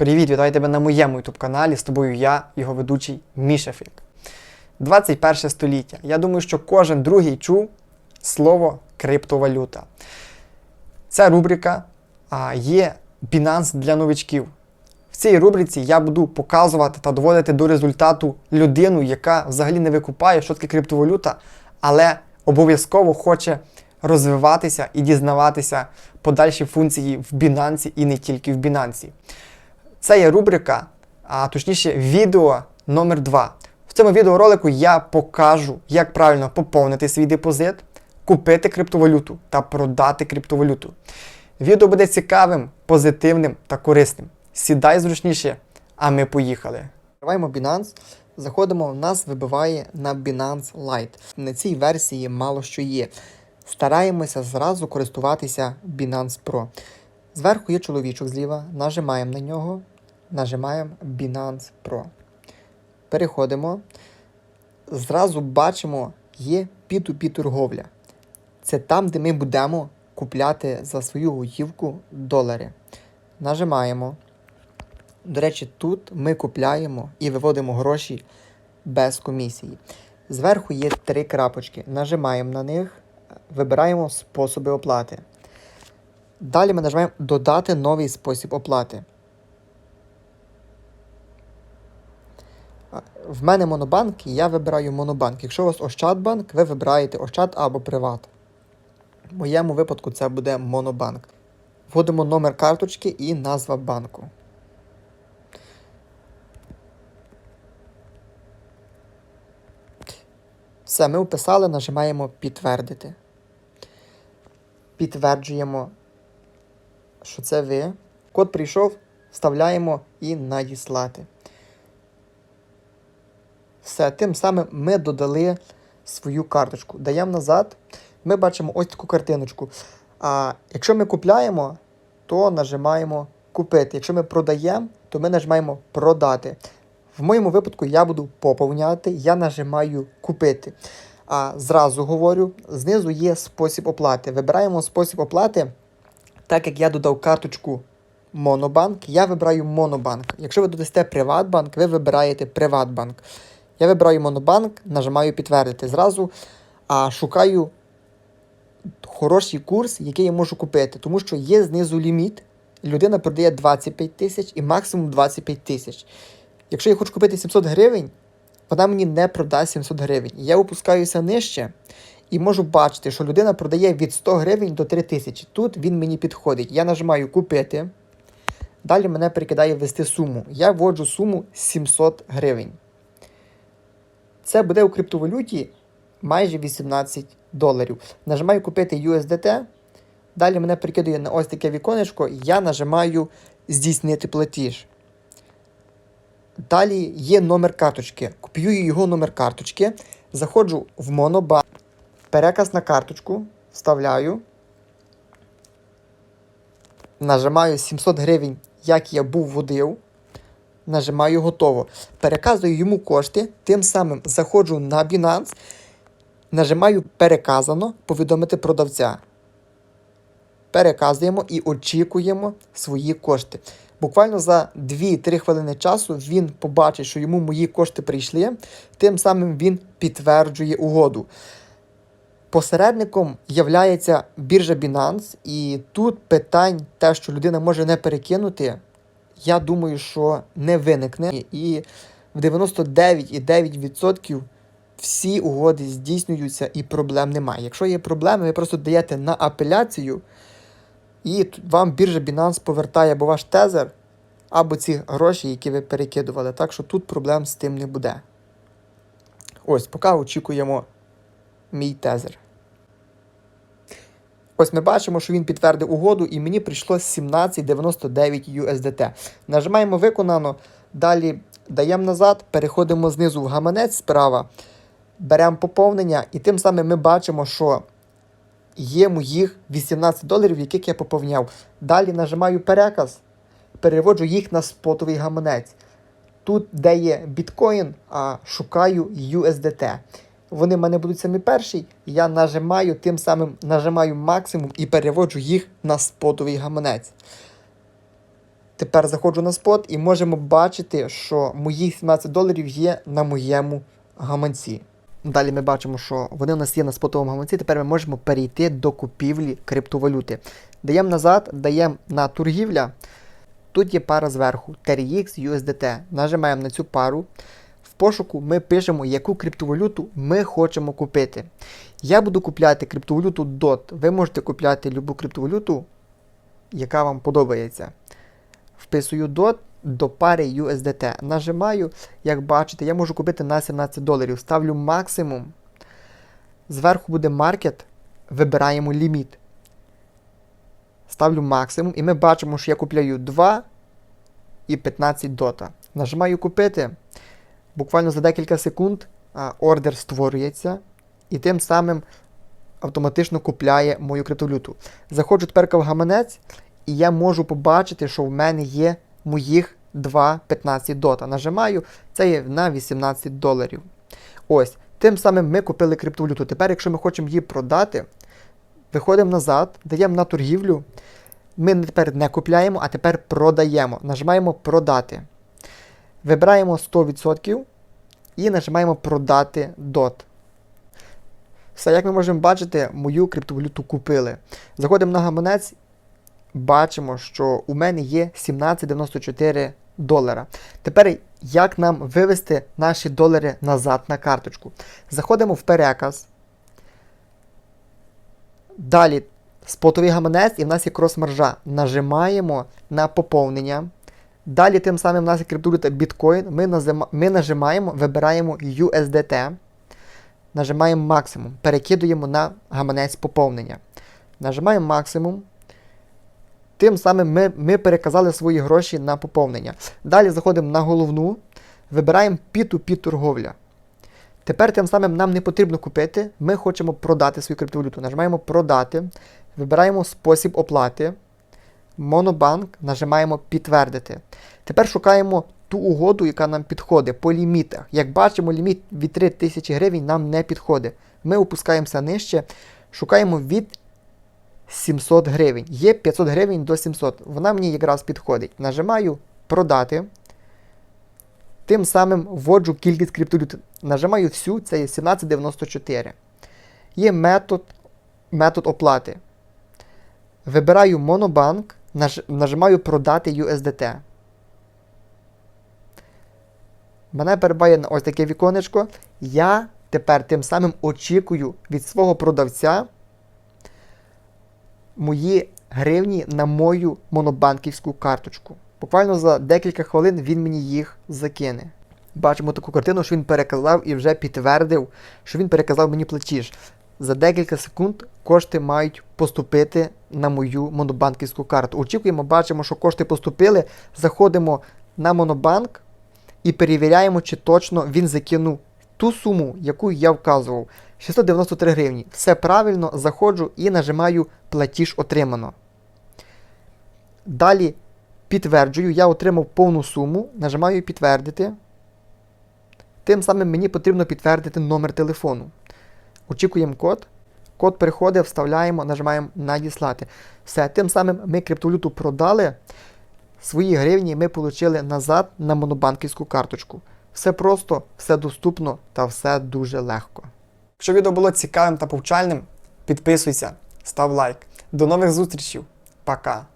Привіт, вітаю тебе на моєму youtube каналі. З тобою я, його ведучий Міша Фік. 21 століття. Я думаю, що кожен другий чув слово криптовалюта. Ця рубрика а, є Binance для новичків. В цій рубриці я буду показувати та доводити до результату людину, яка взагалі не викупає, що таке криптовалюта, але обов'язково хоче розвиватися і дізнаватися подальші функції в Binance і не тільки в Binance. Це є рубрика, а точніше, відео номер 2 В цьому відеоролику я покажу, як правильно поповнити свій депозит, купити криптовалюту та продати криптовалюту. Відео буде цікавим, позитивним та корисним. Сідай зручніше, а ми поїхали. Відкриваємо Binance. Заходимо, нас вибиває на Binance Lite. На цій версії мало що є. Стараємося зразу користуватися Binance Pro. Зверху є чоловічок зліва, нажимаємо на нього, нажимаємо Binance Pro. Переходимо. Зразу бачимо, є P2P торговля. Це там, де ми будемо купляти за свою готівку долари. Нажимаємо. До речі, тут ми купляємо і виводимо гроші без комісії. Зверху є три крапочки. Нажимаємо на них, вибираємо способи оплати. Далі ми нажимаємо Додати новий спосіб оплати. В мене монобанк, я вибираю монобанк. Якщо у вас Ощадбанк, ви вибираєте Ощад або Приват. В моєму випадку це буде монобанк. Вводимо номер карточки і назва банку. Все, ми вписали, нажимаємо підтвердити. Підтверджуємо, що це ви. Код прийшов, вставляємо і надіслати. Все, тим самим ми додали свою карточку. Даємо назад. Ми бачимо ось таку картиночку. А якщо ми купляємо, то нажимаємо купити. Якщо ми продаємо, то ми нажимаємо продати. В моєму випадку я буду поповняти, я нажимаю купити. А зразу говорю, знизу є спосіб оплати. Вибираємо спосіб оплати. Так як я додав карточку Монобанк, я вибираю Монобанк. Якщо ви додасте Приватбанк, ви вибираєте Приватбанк. Я вибираю Монобанк, нажимаю підтвердити. Зразу а шукаю хороший курс, який я можу купити, тому що є знизу ліміт. Людина продає 25 тисяч і максимум 25 тисяч. Якщо я хочу купити 700 гривень, вона мені не продасть 700 гривень. Я опускаюся нижче і можу бачити, що людина продає від 100 гривень до 3000. Тут він мені підходить. Я нажимаю купити. Далі мене перекидає ввести суму. Я вводжу суму 700 гривень. Це буде у криптовалюті майже 18 доларів. Нажимаю купити USDT. Далі мене перекидує на ось таке віконечко, я нажимаю здійснити платіж. Далі є номер карточки. Копіюю його номер карточки, заходжу в Монобанк, переказ на карточку, вставляю. Нажимаю 700 гривень, як я був водив. Нажимаю готово. Переказую йому кошти, тим самим заходжу на Binance, нажимаю переказано, повідомити продавця. Переказуємо і очікуємо свої кошти. Буквально за 2-3 хвилини часу він побачить, що йому мої кошти прийшли, тим самим він підтверджує угоду. Посередником являється біржа Binance, і тут питань, те, що людина може не перекинути, я думаю, що не виникне. І в 99,9% всі угоди здійснюються і проблем немає. Якщо є проблеми, ви просто даєте на апеляцію, і вам біржа Binance повертає або ваш тезер, або ці гроші, які ви перекидували. Так що тут проблем з тим не буде. Ось, поки очікуємо мій тезер. Ось ми бачимо, що він підтвердив угоду, і мені прийшло 17,99 USDT. Нажимаємо виконано. Далі даємо назад, переходимо знизу в гаманець справа, беремо поповнення, і тим самим ми бачимо, що є моїх 18 доларів, яких я поповняв. Далі нажимаю переказ, переводжу їх на спотовий гаманець. Тут, де є біткоін, а шукаю USDT. Вони в мене будуть самі перші. Я нажимаю, тим самим нажимаю максимум і переводжу їх на спотовий гаманець. Тепер заходжу на спот і можемо бачити, що мої 17 доларів є на моєму гаманці. Далі ми бачимо, що вони у нас є на спотовому гаманці. Тепер ми можемо перейти до купівлі криптовалюти. Даємо назад, даємо на торгівля. Тут є пара зверху TRX USDT. Нажимаємо на цю пару. Пошуку ми пишемо, яку криптовалюту ми хочемо купити. Я буду купляти криптовалюту DOT. Ви можете купляти любу криптовалюту, яка вам подобається. Вписую DOT до пари USDT. Нажимаю, як бачите, я можу купити на 17 доларів. Ставлю максимум. Зверху буде маркет. Вибираємо ліміт. Ставлю максимум, і ми бачимо, що я купляю 2 і 15 дота. Нажимаю купити. Буквально за декілька секунд ордер створюється, і тим самим автоматично купляє мою криптовалюту. Заходжу тепер в гаманець, і я можу побачити, що в мене є моїх 2,15 дота. Нажимаю, це є на 18 доларів. Ось. Тим самим ми купили криптовалюту. Тепер, якщо ми хочемо її продати, виходимо назад, даємо на торгівлю. Ми тепер не купляємо, а тепер продаємо. Нажимаємо продати. Вибираємо 100% і нажимаємо продати DOT. Все, як ми можемо бачити, мою криптовалюту купили. Заходимо на гаманець, бачимо, що у мене є 17,94 долара. Тепер як нам вивести наші долари назад на карточку? Заходимо в переказ. Далі спотовий гаманець і в нас є крос-маржа. Нажимаємо на поповнення. Далі тим самим в нас є криптовалюта біткоін. Ми, назима- ми нажимаємо, вибираємо USDT. Нажимаємо максимум. Перекидуємо на гаманець поповнення. Нажимаємо максимум. Тим самим ми, ми переказали свої гроші на поповнення. Далі заходимо на головну, вибираємо P2P торговля. Тепер тим самим нам не потрібно купити, ми хочемо продати свою криптовалюту. Нажимаємо продати, вибираємо спосіб оплати. Монобанк, нажимаємо підтвердити. Тепер шукаємо ту угоду, яка нам підходить по лімітах. Як бачимо, ліміт від 3000 гривень нам не підходить. Ми опускаємося нижче, шукаємо від 700 гривень. Є 500 гривень до 700. Вона мені якраз підходить. Нажимаю продати. Тим самим вводжу кількість криптовалют. Нажимаю всю, це є 1794. Є метод, метод оплати. Вибираю Монобанк, наж, нажимаю продати USDT. Мене перебуває на ось таке віконечко. Я тепер тим самим очікую від свого продавця мої гривні на мою монобанківську карточку. Буквально за декілька хвилин він мені їх закине. Бачимо таку картину, що він переказав і вже підтвердив, що він переказав мені платіж. За декілька секунд кошти мають поступити на мою монобанківську карту. Очікуємо, бачимо, що кошти поступили. Заходимо на монобанк і перевіряємо, чи точно він закинув ту суму, яку я вказував. 693 гривні. Все правильно, заходжу і нажимаю платіж отримано. Далі підтверджую, я отримав повну суму, нажимаю підтвердити. Тим самим мені потрібно підтвердити номер телефону. Очікуємо код. Код приходить, вставляємо, нажимаємо надіслати. Все, тим самим ми криптовалюту продали. Свої гривні ми отримали назад на монобанківську карточку. Все просто, все доступно та все дуже легко. Якщо відео було цікавим та повчальним, підписуйся, став лайк. До нових зустрічей. Пока!